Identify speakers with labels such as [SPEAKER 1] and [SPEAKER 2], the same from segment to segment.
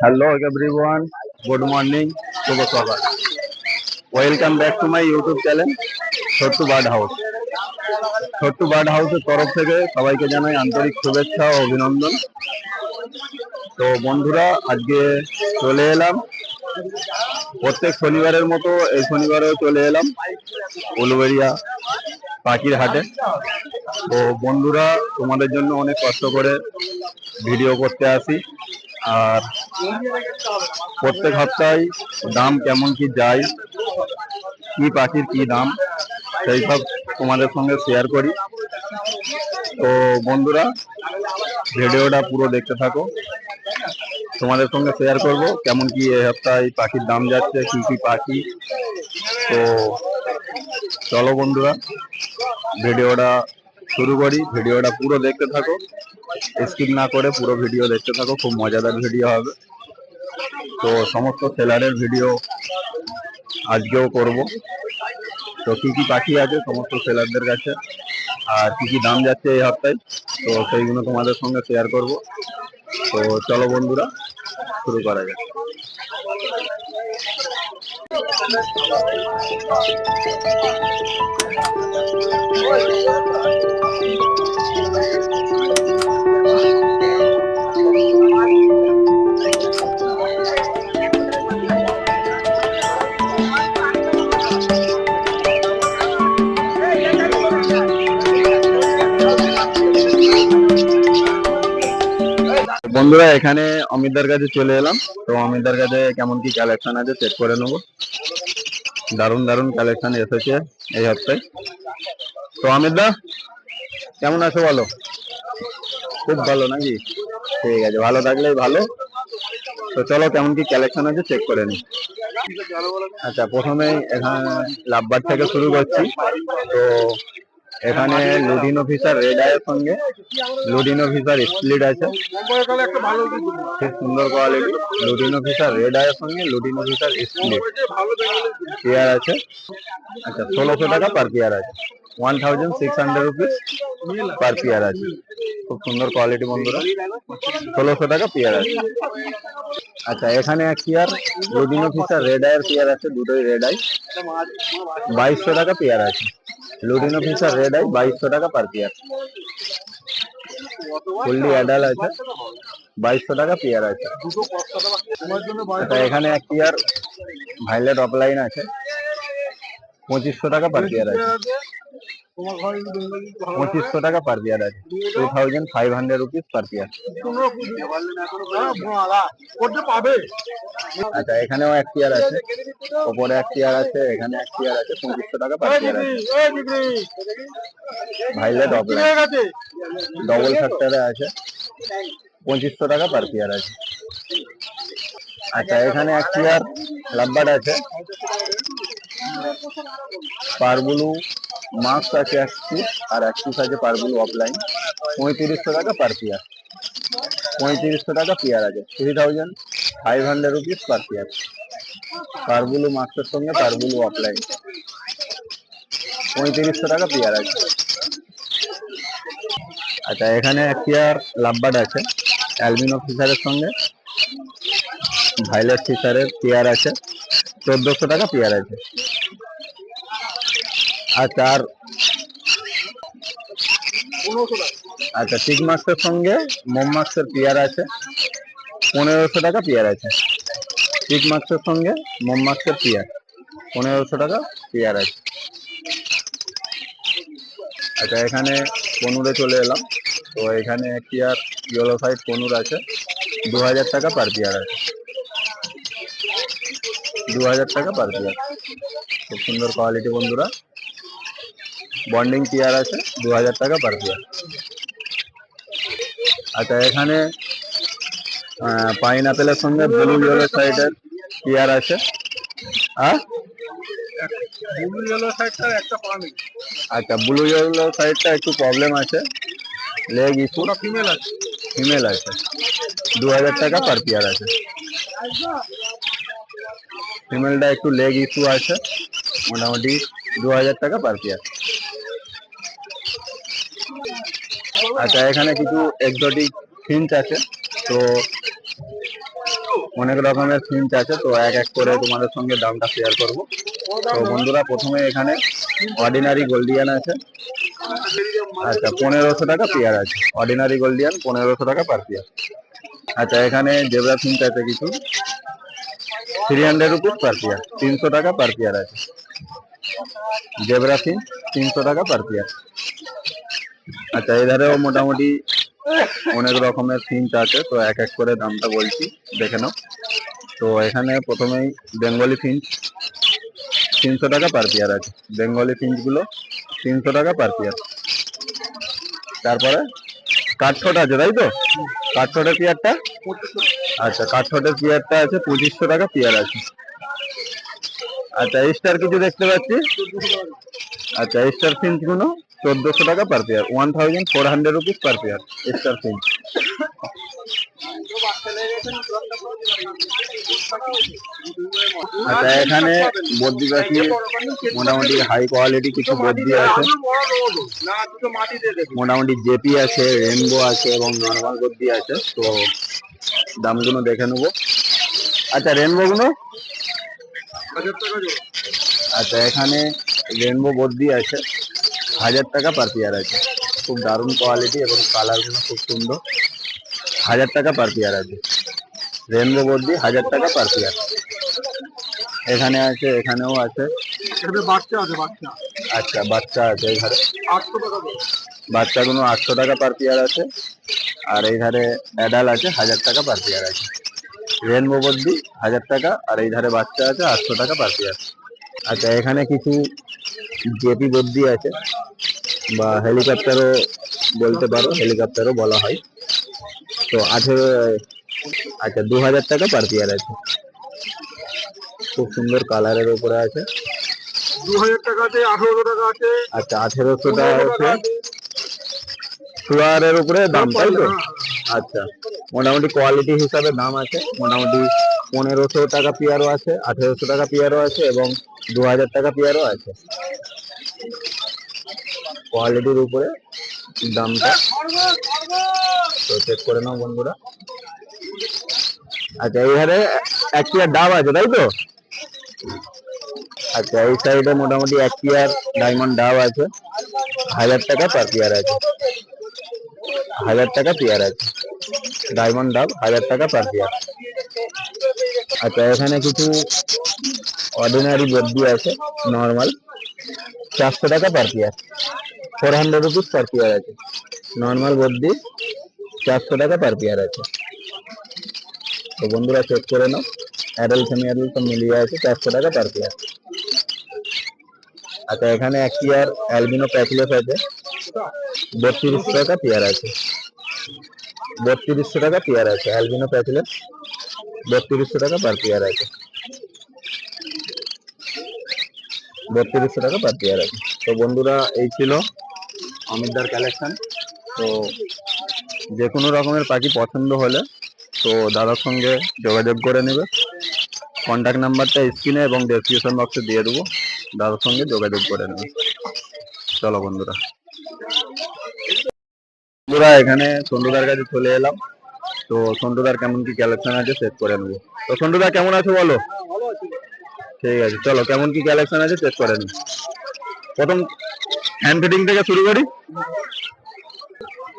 [SPEAKER 1] Hello every everyone good morning শুভ সকাল। Welcome back to my YouTube channel Chhottu bird house Chhottu bird হাউসের তরফ থেকে সবাইকে জানাই আন্তরিক শুভেচ্ছা ও অভিনন্দন। তো বন্ধুরা, আজকে চলে এলাম। প্রত্যেক শনিবারের মতো এই শনিবারেও চলে এলাম উলুবেড়িয়া পাখির হাটে। তো বন্ধুরা, তোমাদের জন্য অনেক কষ্ট করে ভিডিও করতে আসি। আর প্রত্যেক সপ্তাহে দাম কেমন কি যায়, কি পাখির কি দাম, সেই সব তোমাদের সঙ্গে শেয়ার করি। তো বন্ধুরা, ভিডিওটা পুরো দেখতে থাকো। তোমাদের সঙ্গে শেয়ার করব কেমন কি এই হপ্তায় পাখির দাম যাচ্ছে, কি কি পাখি। তো চলো বন্ধুরা, ভিডিওটা শুরু করি, ভিডিওটা পুরো দেখতে থাকো। স্কিপ না করে পুরো ভিডিও দেখতে থাকো, খুব মজাদার ভিডিও হবে। তো সমস্ত সেলারের ভিডিও আজকেও করব। তো কি কি পাখি আছে সমস্ত সেলারদের কাছে? আর কি কি দাম যাচ্ছে এই সপ্তাহে তো সেইগুলো তোমাদের সঙ্গে শেয়ার করব। তো চলো বন্ধুরা, শুরু করা যাক। বন্ধুরা এখানে অমিতদার কাছে চলে এলাম। তো অমিতদার কাছে কেমন কি কালেকশন আছে চেক করে নেব। দারুণ দারুণ কালেকশন এসেছে এই সপ্তাহে তো অমিতদা, কেমন আছো বলো? খুব ভালো নাকি? ঠিক আছে, ভালো থাকলেই ভালো। তো চলো কেমন কি কালেকশন আছে চেক করে নি। আচ্ছা প্রথমে এখানে লাভবার থেকে শুরু করছি। তো এখানে লুডিন অফিসার রেড আয়ের সঙ্গে লুডিন অফিসার স্প্লিট আছে। খুব সুন্দর কোয়ালিটি লুডিন অফিসার রেড আয়ের সঙ্গে লুডিন অফিসার স্প্লিট পেয়ার আছে। আচ্ছা ষোলোশো টাকা পার পেয়ার আছে। One thousand six hundred rupees per pair আছে। খুব সুন্দর কোয়ালিটি বন্ধুরা। ষোলোশো টাকা পেয়ার আছে। আচ্ছা এখানে এক পেয়ার লুডিন অফিসার রেড আয়ের পেয়ার আছে, দুটোই রেড আই বাইশশো টাকা পেয়ার আছে। লুডিন অফিসার রেড আই বাইশশো টাকা পার পেয়ার ফুললি অ্যাডাল আছে। বাইশশো টাকা পেয়ার আছে। আচ্ছা এখানে এক পেয়ার ভাইলেট অফলাইন আছে। পঁচিশশো টাকা পার পেয়ার আছে। পঁচিশশো টাকা পার পেয়ার আছে। Two thousand five hundred rupees per pair আচ্ছা এখানেও এক পেয়ার আছে। ওপরে এক পেয়ার আছে এখানে এক পেয়ার আছে পঁচিশশো টাকা পার পেয়ার আছে। ভাইলেট অফলাইন ডবল ফ্যাক্টরে আছে। পঁচিশশো টাকা পার পেয়ার আছে। আচ্ছা এখানে এক পেয়ার লাভবার্ড আছে। পারবুলু মাস্ক আছে এক পিস আর এক পিস আছে পারবুলু অফলাইন পঁয়ত্রিশশো টাকা পার পেয়ার পঁয়ত্রিশশো টাকা পেয়ার আছে। Three thousand five hundred rupees per pair parblue মাস্কের সঙ্গে পারবুলু অফলাইন পঁয়ত্রিশশো টাকা পেয়ার আছে। আচ্ছা এখানে এক পেয়ার লাভবার্ড আছে। অ্যালবিনো ফিশারের সঙ্গে। ভাইলেট ফিশারের পেয়ার আছে। চোদ্দোশো টাকা পেয়ার আছে। আর আচ্ছা টিক মাস্কের সঙ্গে মোম মাস্কের পেয়ার আছে। পনেরোশো টাকা পেয়ার আছে। টিক মাস্কের সঙ্গে মোম মাস্কের পেয়ার। পনেরোশো টাকা পেয়ার আছে। আচ্ছা এখানে পনুরে চলে এলাম। তো এখানে পেয়ার ইয়েলো সাইড পনুর আছে। দু হাজার টাকা পার পেয়ার আছে। দু হাজার টাকা পার পেয়ার। খুব সুন্দর কোয়ালিটি বন্ধুরা। বন্ডিং পেয়ার আছে দু হাজার টাকা পার পেয়ার আচ্ছা এখানে পাইন আপেলের সঙ্গে ব্লু ইয়েলো সাইডের পেয়ার আছে হ্যাঁ আচ্ছা ব্লু ইয়েলো সাইডটা একটু প্রবলেম আছে লেগ ইস্যু ফিমেল আছে ফিমেল আছে দু হাজার টাকা পার পেয়ার আছে ফিমেলটা একটু লেগ ইস্যু আছে মোটামুটি দু হাজার টাকা পার পেয়ার আচ্ছা এখানে কিছু এক্সোটিক ফিঞ্চ আছে। তো অনেক রকমের ফিঞ্চ আছে, তো এক এক করে তোমাদের সঙ্গে দামটা শেয়ার করব। তো বন্ধুরা, প্রথমে এখানে অর্ডিনারি গোল্ডিয়ান আছে। আচ্ছা পনেরোশো টাকা পেয়ার আছে। অর্ডিনারি গোল্ডিয়ান পনেরোশো টাকা পার পেয়ার আচ্ছা এখানে জেব্রা ফিঞ্চ আছে কিছু। Three hundred rupees per pair তিনশো টাকা পার পেয়ার আছে। জেব্রা ফিঞ্চ তিনশো টাকা পার পেয়ার আচ্ছা এধারেও মোটামুটি অনেক রকমের ফিঞ্চ আছে, তো এক এক করে দামটা বলছি, দেখে নাও। তো এখানে প্রথমেই বেঙ্গলি ফিঞ্চ তিনশো টাকা পার পেয়ার আছে। বেঙ্গলি ফিঞ্চগুলো তিনশো টাকা পার পেয়ার তারপরে কাঠঠোট আছে, তাই তো? কাঠঠোটের পেয়ারটা আচ্ছা কাঠঠোটের পেয়ারটা আছে, পঁচিশশো টাকা পেয়ার আছে। আচ্ছা স্টার কিছু দেখতে পাচ্ছি? আচ্ছা স্টার ফিঞ্চগুলো চোদ্দশো টাকা per pair one thousand four hundred rupees per pair star finch আচ্ছা এখানে বদ্রি পাখি মোটামুটি হাই কোয়ালিটি কিছু বদ্রি আছে। মোটামুটি জেপি আছে রেনবো আছে এবং নর্মাল বদ্রি আছে, তো দামগুলো দেখে নেব। আচ্ছা রেনবো গুলো? আচ্ছা এখানে রেনবো বদ্রি আছে। হাজার টাকা পার পেয়ার আছে। খুব দারুণ কোয়ালিটি এবং কালারগুলো খুব সুন্দর। হাজার টাকা পার পেয়ার আছে। রেনবো বদ্রি হাজার টাকা পার পেয়ার এখানে আছে এখানেও আছে।
[SPEAKER 2] এখানে বাচ্চা আছে বাচ্চা।
[SPEAKER 1] আচ্ছা বাচ্চা আছে
[SPEAKER 2] আটশো টাকা
[SPEAKER 1] বাচ্চাগুলো আটশো টাকা পার পেয়ার আছে। আর এই ধারে অ্যাডাল আছে হাজার টাকা পার পেয়ার আছে। রেনবো বদ্রি হাজার টাকা আর এই ধারে বাচ্চা আছে আটশো টাকা পার পেয়ার আচ্ছা এখানে কিছু জেপি বদ্রি আছে বা হেলিকপ্টারও বলতে পারো হেলিকপ্টারও বলা হয়। তো আঠেরো আচ্ছা দু হাজার টাকা পার পেয়ার আছে। খুব সুন্দর কালারের উপরে আছে।
[SPEAKER 2] দু হাজার টাকা আছে আঠারোশো টাকা আছে।
[SPEAKER 1] আচ্ছা আঠেরোশো টাকা হচ্ছে ফ্লোয়ারের উপরে দাম তাই তো? আচ্ছা মোটামুটি কোয়ালিটি হিসাবে দাম আছে। মোটামুটি পনেরোশো টাকা পিয়ারও আছে আঠেরোশো টাকা পিয়ারও আছে এবং দু হাজার টাকা পিয়ারও আছে। কোয়ালিটির উপরে দামটা। তো চেক করে নাও বন্ধুরা। আচ্ছা এইখানে এক পিয়ার ডাব আছে, তাই তো? আচ্ছা এই সাইডে মোটামুটি এক পিয়ার ডায়মন্ড ডাব আছে। হাজার টাকা পার পিয়ার আছে। হাজার টাকা পেয়ার আছে। ডায়মন্ড ডাব, হাজার টাকা পার পেয়ার আচ্ছা এখানে কিছু অর্ডিনারি বদ্যি আছে নর্মাল চারশো টাকা per pair four hundred rupees per pair আছে। নর্মাল বদ্যি চারশো টাকা পার পেয়ার আছে। তো বন্ধুরা চেক করে নাও। অ্যাডাল্ট সেমি অ্যাডাল্ট সব মিলিয়ে আছে, চারশো টাকা পার পেয়ার আচ্ছা এখানে এক পেয়ার অ্যালবিনো প্যাকলেস আছে। বত্রিশশো টাকা পেয়ার আছে। বত্রিশশো টাকা পেয়ার আছে অ্যালবিনো প্যাকলেস বত্রিশশো টাকা পার পেয়ার আছে। বত্রিশশো টাকা পার পেয়ার আছে। তো বন্ধুরা, এই ছিল অমিতদার কালেকশন তো যে কোনো রকমের পাখি পছন্দ হলে তো দাদার সঙ্গে যোগাযোগ করে নেবে। কন্ট্যাক্ট নাম্বারটা স্ক্রিনে এবং ডেসক্রিপশন বক্সে দিয়ে দেবো। দাদার সঙ্গে যোগাযোগ করে নেবে। চলো বন্ধুরা। বন্ধুরা এখানে সন্টুদার কাছে চলে এলাম। তো সন্টুদার কেমন কি কালেকশন আছে চেক করে নেব। তো সন্টুদা কেমন আছে বলো? ঠিক আছে চলো কেমন কি কালেকশন আছে চেক করে নিই প্রথম হ্যান্ড ফিটিং থেকে শুরু করি।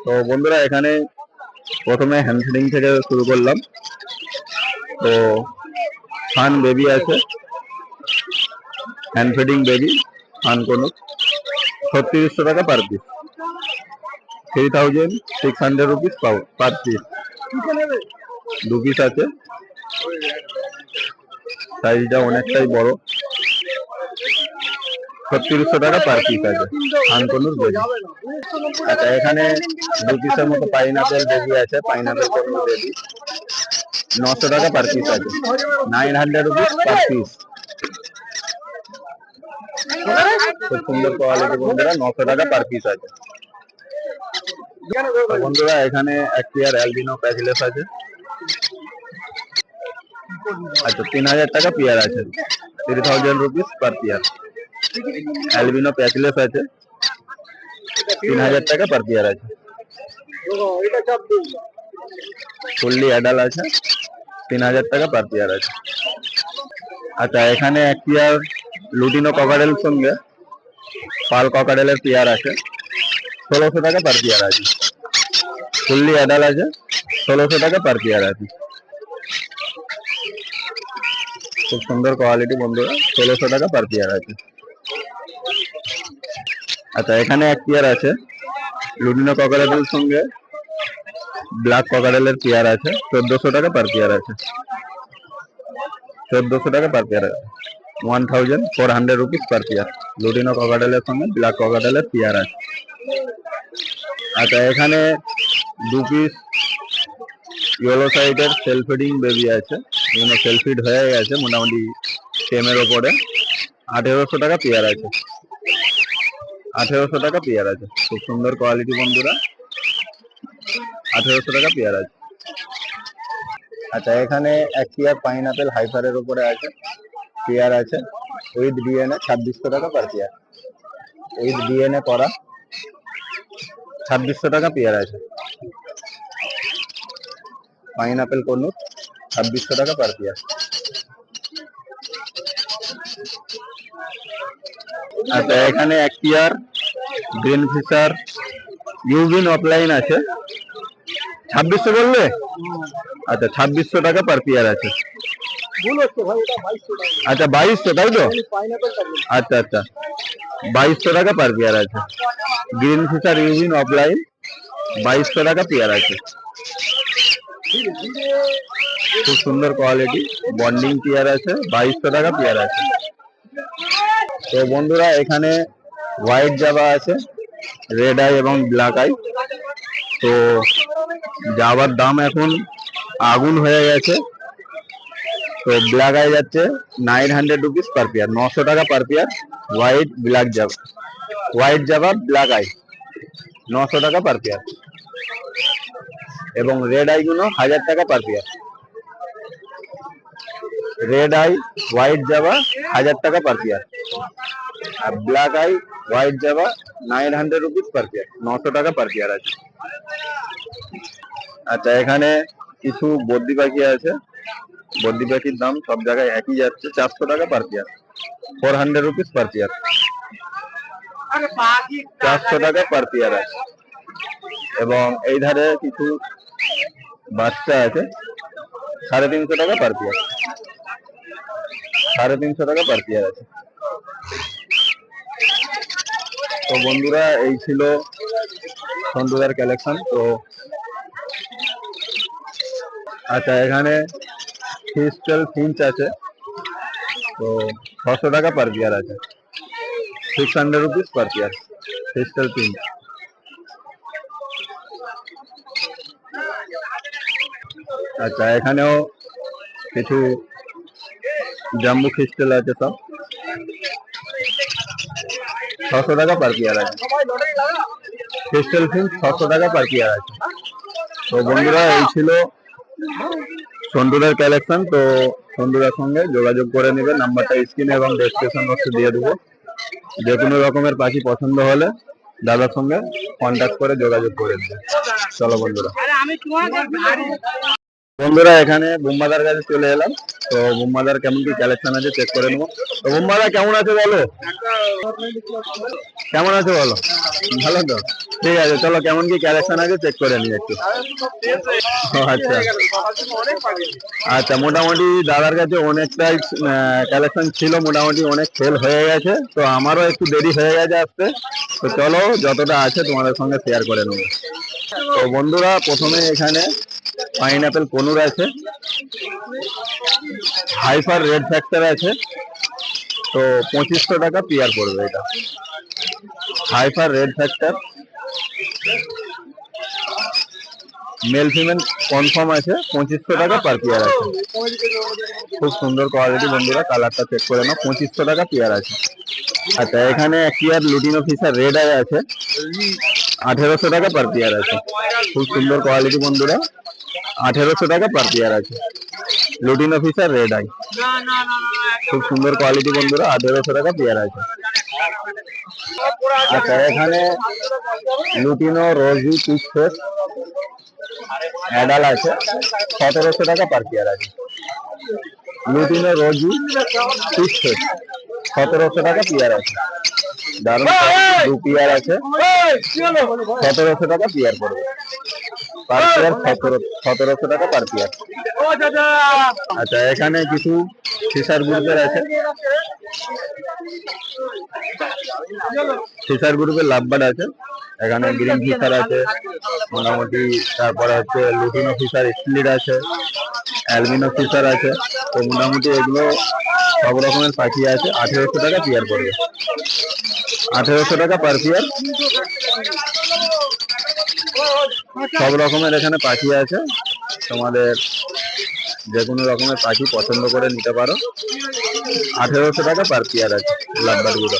[SPEAKER 1] তো বন্ধুরা, এখানে প্রথমে হ্যান্ড ফিটিং থেকে শুরু করলাম। তো ফান বেবি আছে। হ্যান্ড ফিডিং বেবি ফান কোনো। ছত্রিশশো টাকা per piece three thousand six hundred rupees per piece দু পিস আছে। সাইজটা অনেকটাই বড়। ছত্রিশশো টাকা পার পিস আছে। আনকনুর বেবি। আচ্ছা এখানে দু পিসের মতো পাইনাপেল বেবি আছে পাইনাপেল কোনো বেবি। নশো টাকা পার পিস আছে। Nine hundred rupees per piece খুব সুন্দর কোয়ালিটি বন্ধুরা, নশো টাকা পার পিস আছে। বন্ধুরা, এখানে এক পেয়ার অ্যালবিনো প্যাচিলেস আছে। আচ্ছা তিন হাজার টাকা পেয়ার আছে। Three thousand rupees per pair albino প্যাচিলেস আছে। তিন হাজার টাকা পার পেয়ার আছে। ফুললি অ্যাডাল আছে। তিন হাজার টাকা পার পেয়ার আছে। আচ্ছা এখানে এক পেয়ার লুটিনো ককারেল সঙ্গে পাল ককারেলের পেয়ার আছে। ষোলোশো টাকা পার পেয়ার আছে। ফুললি অ্যাডাল আছে। ষোলোশো টাকা পার পেয়ার আছে। খুব সুন্দর কোয়ালিটি বন্ধুরা। ষোলোশো টাকা পার পেয়ার আছে। আচ্ছা এখানে এক পেয়ার আছে। লুডিনো ককারেলের সঙ্গে ব্ল্যাক ককারেলের পেয়ার আছে। চোদ্দশো টাকা পার পেয়ার আছে। চোদ্দশো টাকা পার পেয়ার আছে। One thousand four hundred rupees per pair lutino ককাটেলের সঙ্গে ব্ল্যাক ককাটেলের পেয়ার আছে। আচ্ছা এখানে দু পিস ইয়েলো সাইডের সেলফ ফিডিং বেবি আছে। এগুলো সেলফ ফিড হয়ে গেছে, মোটামুটি টেমের ওপরে। আঠেরোশো টাকা পেয়ার আছে। আঠেরোশো টাকা পেয়ার আছে। খুব সুন্দর কোয়ালিটি বন্ধুরা। আঠেরোশো টাকা পেয়ার আছে। আচ্ছা এখানে এক পেয়ার পাইনাপেল হাইফারের উপরে আছে। পেয়ার আছে। উইথ ডিএনএ ছাব্বিশশো টাকা পার পেয়ার উইথ ডিএনএ করা। ছাব্বিশশো টাকা পেয়ার আছে। পাইনাপেল কনুর ছাব্বিশশো টাকা পার পেয়ার আচ্ছা এখানে এক পেয়ার গ্রিন ফিশার ইউবিন অফলাইন আছে। ছাব্বিশশো বললে? আচ্ছা ছাব্বিশশো টাকা পার পেয়ার আছে। আচ্ছা বাইশশো তাই তো? আচ্ছা আচ্ছা। বাইশশো টাকা পার পেয়ার আছে। গ্রিন ফিশার ইউবিন অফলাইন বাইশশো টাকা পেয়ার আছে। খুব সুন্দর কোয়ালিটি বন্ডিং পেয়ার আছে বাইশশো টাকা পেয়ার আছে। তো বন্ধুরা, এখানে হোয়াইট জাবা আছে রেড আই এবং ব্ল্যাক আই তো জাবার দাম এখন আগুন হয়ে গেছে। তো ব্ল্যাক আই যাচ্ছে nine hundred rupees per pair নশো টাকা per pair white black Java white Java black eye নশো টাকা পার পেয়ার এবং রেড আই গুলো হাজার টাকা per pair red eye white Java হাজার টাকা পার পেয়ার আর black eye white Java nine hundred rupees per pair নশো টাকা পার পেয়ার আছে। আচ্ছা এখানে কিছু বদ্রি পাখি আছে। বদ্রি পাখির দাম সব জায়গায় একই যাচ্ছে, চারশো টাকা per pair four hundred rupees per pair চারশো টাকা পার পেয়ার আছে। এবং এই ধারে কিছু বাচ্চা আছে। সাড়ে তিনশো টাকা পার পেয়ার সাড়ে তিনশো টাকা পার পেয়ার আছে। তো বন্ধুরা, এই ছিল সন্তুদার কালেকশন তো আচ্ছা এখানে ক্রিস্টাল ফিঞ্চ আছে। তো ছশো টাকা পার পেয়ার আছে। Six hundred rupees per pair crystal finch আচ্ছা এখানেও কিছু জাম্বু ক্রিস্টাল আছে সব? ছশো টাকা পার পেয়ার আছে। ক্রিস্টাল ফিল্ম ছশো টাকা পার পেয়ার আছে। তো বন্ধুরা, এই ছিল সন্টুরের কালেকশন তো সন্টুরার সঙ্গে যোগাযোগ করে নেবেন। নাম্বারটা স্ক্রিনে এবং ডেসক্রিপশন বক্সে দিয়ে দেবো। যে কোনো রকমের পাখি পছন্দ হলে দাদার সঙ্গে কন্ট্যাক্ট করে যোগাযোগ করে নেবেন। চলো বন্ধুরা। বন্ধুরা, এখানে বুম্বাদার কাছে চলে এলাম। তো বুম্বাদার কেমন কি কালেকশন আছে চেক করে নেব। তো বুম্বাদা, কেমন আছে বলো? কেমন আছে বলো? ভালো তো? ঠিক আছে, চলো কেমন কি কালেকশন আছে চেক করে নিই একটু। আচ্ছা। আচ্ছা মোটামুটি দাদার কাছে অনেকটাই কালেকশন ছিল, মোটামুটি অনেক সেল হয়ে গেছে। তো আমারও একটু দেরি হয়ে গেছে আসতে। তো চলো, যতটা আছে তোমাদের সঙ্গে শেয়ার করে নেব। তো বন্ধুরা, প্রথমে এখানে পাইনাপেল কনুর আছে। হাইফার রেড ফ্যাক্টর আছে। তো পঁচিশশো টাকা পিয়ার পড়বে এটা। হাইফার red factor. Male female confirm আছে। পঁচিশশো টাকা পার পেয়ার আছে। খুব সুন্দর কোয়ালিটি বন্ধুরা, কালারটা চেক করে নাও। পঁচিশশো টাকা পেয়ার আছে। আচ্ছা এখানে পেয়ার লুটিনো ফিশার রেড আছে। আঠেরোশো টাকা পার পিয়ার আছে। খুব সুন্দর কোয়ালিটি বন্ধুরা। আঠেরোশো টাকা পার পেয়ার আছে। লুটিনো ফিশার রেড আই খুব সুন্দর কোয়ালিটি বন্ধুরা আঠেরোশো টাকা পেয়ার আছে। আচ্ছা এখানে lutino rosy piece face adult আছে। সতেরোশো টাকা পার পেয়ার আছে। লুটিনো রোজি ফিট সতেরোশো টাকা পেয়ার আছে। দারুণ দু পেয়ার আছে। সতেরোশো টাকা পেয়ার পড়বে। পার পেয়ার সতেরো সতেরোশো টাকা পার পেয়ার। আচ্ছা এখানে কিছু ফিশার গ্রুপের আছে। ফিশার গ্রুপের লাভবার্ড আছে। এখানে গ্রিন ফিশার আছে। মোটামুটি তারপরে হচ্ছে লুটিনো ফিশার স্প্লিট আছে। অ্যালবিনো ফিশার আছে। তো মোটামুটি এগুলো সব রকমের পাখি আছে। আঠেরোশো টাকা পিয়ার পড়বে। আঠেরোশো টাকা পার পেয়ার। সব রকমের এখানে পাখি আছে। তোমাদের যে কোনো রকমের পাখি পছন্দ করে নিতে পারো। আঠেরোশো টাকা পার পেয়ার আছে লাভবারগুলো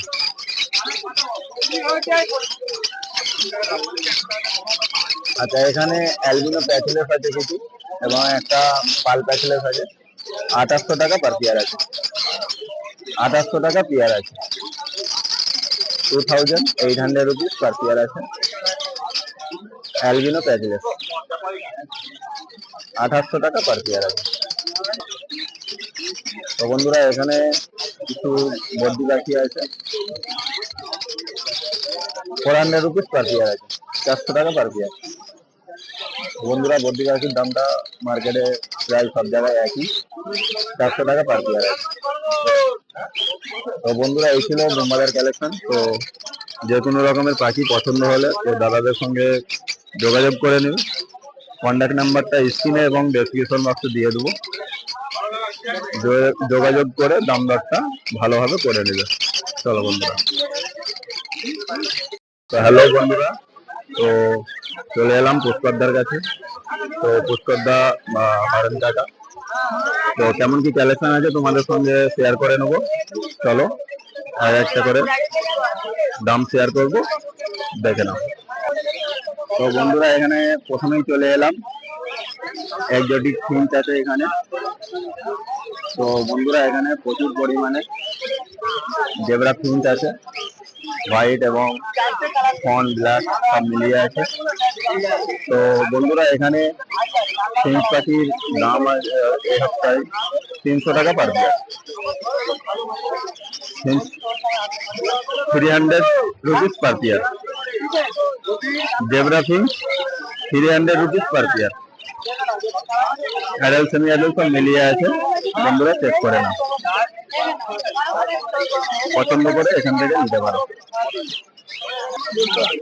[SPEAKER 1] আচ্ছা এখানে অ্যালবিনো প্যাচেলেস আছে কিছু, এবং একটা পাল প্যাচেলেস আছে। আঠাশশো টাকা পার পেয়ার আছে। আঠাশশো টাকা পেয়ার আছে। Two thousand eight hundred rupees per pair আছে। অ্যালবিনো প্যাচেলেস আঠাশশো টাকা পার পেয়ার আছে। তো বন্ধুরা, এখানে কিছু বড্ডি পাখি আছে। Four hundred rupees per pair আছে। চারশো টাকা পার পেয়ার বন্ধুরা বড্ডি পাখির দামটা মার্কেটে প্রায় সব জায়গায় একই। চারশো টাকা পার পেয়ার আছে। তো বন্ধুরা, এই ছিল বোম্বাদের কালেকশন তো যে কোনো রকমের পাখি পছন্দ হলে তো দাদাদের সঙ্গে যোগাযোগ করে নিন। কন্ট্যাক্ট নাম্বারটা স্ক্রিনে এবং ডেসক্রিপশন বক্সে দিয়ে দেবো। যোগাযোগ করে দাম দরটা ভালোভাবে করে নেবে। চলো বন্ধুরা। তো হ্যালো বন্ধুরা। তো চলে এলাম পুষ্করদার কাছে। তো পুষ্করদা হরেন কাকা তো কেমন কি কালেকশন আছে তোমাদের সঙ্গে শেয়ার করে নেব? চলো, আর একটা করে দাম শেয়ার করব। দেখে নাও। তো বন্ধুরা, এখানে প্রথমেই চলে এলাম একজোটিক ফিঞ্চ আছে এখানে। তো বন্ধুরা, এখানে প্রচুর পরিমাণে জেব্রা ফিঞ্চ আছে হোয়াইট এবং ফন, ব্ল্যাক সব মিলিয়ে আছে। তো বন্ধুরা, এখানে ফিঞ্চ পাখির দাম এই সপ্তাহে তিনশো টাকা per three hundred rupees per pair zebra finch three hundred rupees per pair adult semi adult সব মিলিয়ে আছে। বন্ধুরা চেক করে নাও। পছন্দ করে এখান থেকে নিতে পারো।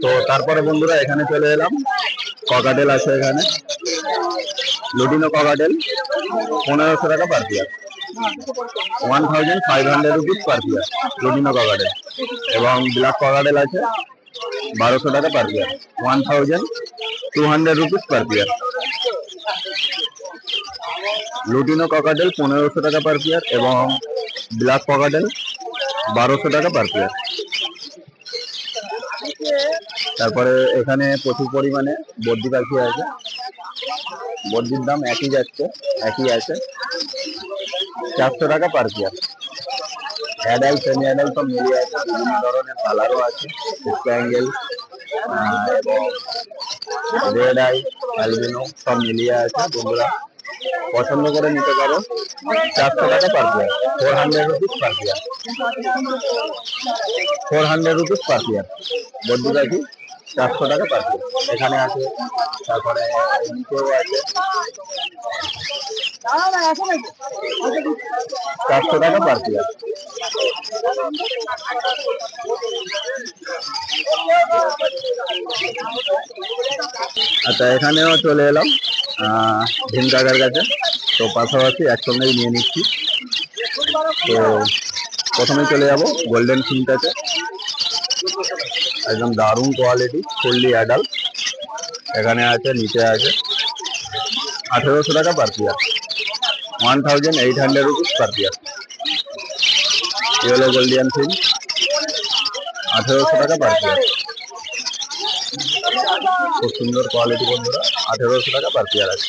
[SPEAKER 1] তো তারপরে বন্ধুরা, এখানে চলে এলাম। ককাটেল আছে এখানে। লুটিনো ককাটেল পনেরোশো টাকা per pair one thousand five hundred rupees per pair lutino cockatiel এবং ব্ল্যাক ককাটেল আছে। বারোশো টাকা per pair one thousand two hundred rupees per pair lutino cockatiel পনেরোশো টাকা পার পেয়ার এবং ব্ল্যাক ককাটেল বারোশো টাকা পার পেয়ার তারপরে এখানে প্রচুর পরিমাণে বদ্যি পাখি আছে। বদ্যির দাম একই যাচ্ছে, একই আছে। চারশো টাকা per pair adult semi adult সব মিলিয়ে আছে বিভিন্ন ধরনের কালারও আছে স্প্যাঙ্গেল রেড আই অ্যালবিনো সব মিলিয়ে আছে, বন্ধুরা। পছন্দ করে নিতে পারো, চারশো টাকা per pair four hundred rupees per pair four hundred rupees per pair budgie পাখি চারশো টাকা পার পেয়ার এখানে আছে, তারপরে নিচেও আছে। চারশো টাকা পার পেয়ার আচ্ছা এখানেও চলে এলাম। ভীম কাকার কাছে। তো পাশাপাশি একসঙ্গেই নিয়ে নিচ্ছি। তো প্রথমে চলে যাব গোল্ডেন ফিনটাতে একদম দারুণ কোয়ালিটি ফুললি অ্যাডাল্ট এখানে আছে, নিচে আছে। আঠেরোশো টাকা per pair one thousand eight hundred rupees per pair yellow Gouldian finch আঠেরোশো টাকা পার পিয়ার খুব সুন্দর কোয়ালিটি বন্ধুরা, আঠেরোশো টাকা পার পেয়ার আছে।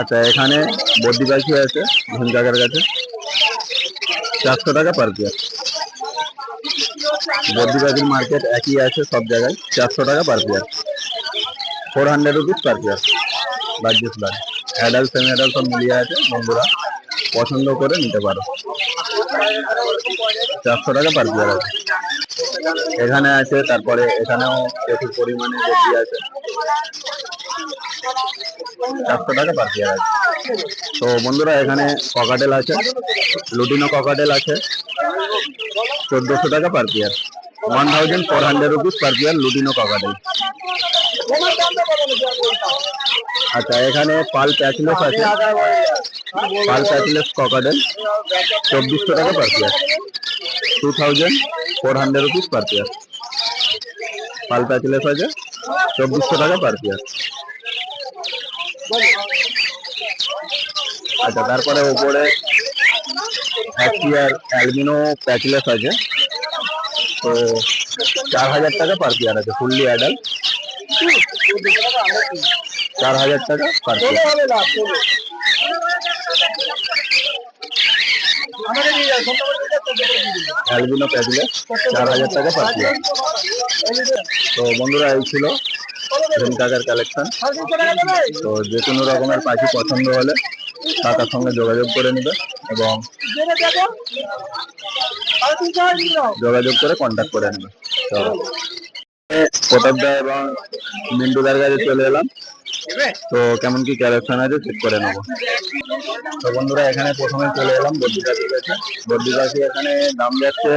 [SPEAKER 1] আচ্ছা এখানে বদ্যি পাখি আছে ঘুম কাকার কাছে। চারশো টাকা পার পেয়ার বদ্যি পাখির মার্কেট একই আছে সব জায়গায়, চারশো টাকা per pair four hundred rupees per pair budgies blood adult semi adult সব মিলিয়ে আছে, বন্ধুরা। পছন্দ করে নিতে পারো। চারশো টাকা পার পেয়ার আছে। এখানে আছে, তারপরে এখানেও প্রচুর পরিমাণে সবজি আছে। চারশো টাকা পার পেয়ার আছে। তো বন্ধুরা, এখানে ককাটেল আছে। লুটিনো ককাটেল আছে। চোদ্দশো টাকা per pair one thousand four hundred rupees per pair lutino cockatiel আচ্ছা এখানে পাল প্যাচলেস আছে। পাল প্যাচলেস ককাটেল চব্বিশশো টাকা per pair two thousand four hundred rupees per pair pearl patchless আছে, চব্বিশশো টাকা পার পেয়ার আচ্ছা তারপরে উপরে এক পেয়ার অ্যালবিনো প্যাচলেস আছে। তো চার হাজার টাকা পার পেয়ার আছে ফুললি অ্যাডাল্ট চার হাজার টাকা পার অ্যালবিনো প্যাচলেস চার হাজার টাকা পার পেয়ার তো বন্ধুরা, এই ছিল কাকার কালেকশন তো যে কোনো রকমের পাখি পছন্দ হলে কাকার সঙ্গে যোগাযোগ করে নেবে এবং যোগাযোগ করে কন্ট্যাক্ট করে নেবে। তো প্রতাপদা এবং মিন্টুদার কাছে চলে এলাম। তো কেমন কি কালেকশন আছে চেক করে নেব। তো বন্ধুরা, এখানে প্রথমে চলে এলাম বদ্রি কাশির কাছে বদ্রি কাশি এখানে দাম যাচ্ছে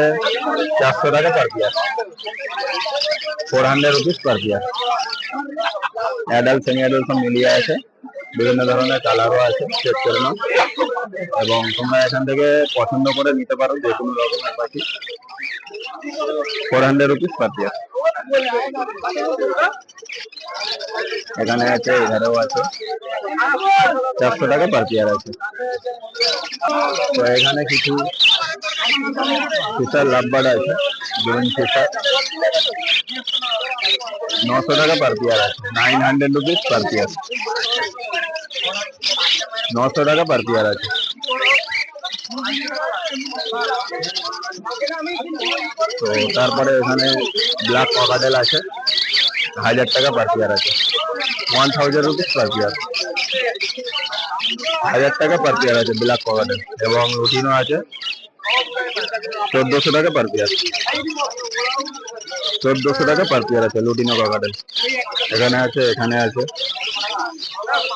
[SPEAKER 1] চারশো টাকা per pair four hundred rupees per pair adult semi adult সব মিলিয়ে আছে। বিভিন্ন ধরনের কালারও আছে চেক করে নাও। এবং তোমরা এখান থেকে পছন্দ করে নিতে পারো যে কোনো রকমের পাখি। Four hundred rupees per pair এখানে আছে এখানেও আছে। চারশো টাকা পার পেয়ার আছে। তো এখানে কিছু ফিশার লাভবার্ড আছে গ্রিন ফিশার নশো টাকা পার পেয়ার আছে nine hundred rupees per pair নশো টাকা পার পেয়ার আছে। তো তারপরে এখানে ব্ল্যাক ককাটেল আছে, হাজার টাকা পার পেয়ার আছে। One thousand rupees per pair হাজার টাকা পার পেয়ার আছে ব্ল্যাক ককাটেল এবং রুটিনও আছে, চোদ্দশো টাকা পার পেয়ার চোদ্দশো টাকা পার পেয়ার আছে লুটিনো ককাটেল এখানে আছে এখানে আছে।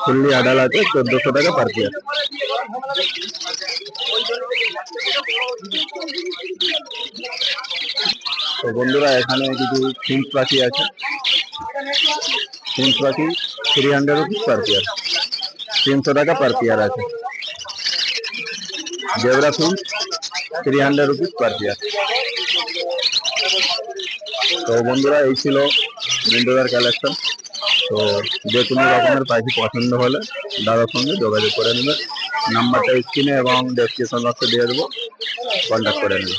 [SPEAKER 1] ফুললি আডাল আছে, চোদ্দশো টাকা পার পেয়ার তো বন্ধুরা, এখানে কিছু ফিন্স পাখি আছে। ফিন্স পাখি three hundred rupees per pair তিনশো টাকা পার পেয়ার আছে। Zebra finch three hundred rupees per pair তো বন্ধুরা, এই ছিল মিন্টুদার কালেকশন তো যে কোনো রকমের পাখি পছন্দ হলে দাদার সঙ্গে যোগাযোগ করে নেবে। নাম্বারটা স্ক্রিনে এবং ডেসক্রিপশন বক্সে দিয়ে দেবো। কন্ট্যাক্ট করে নেবে।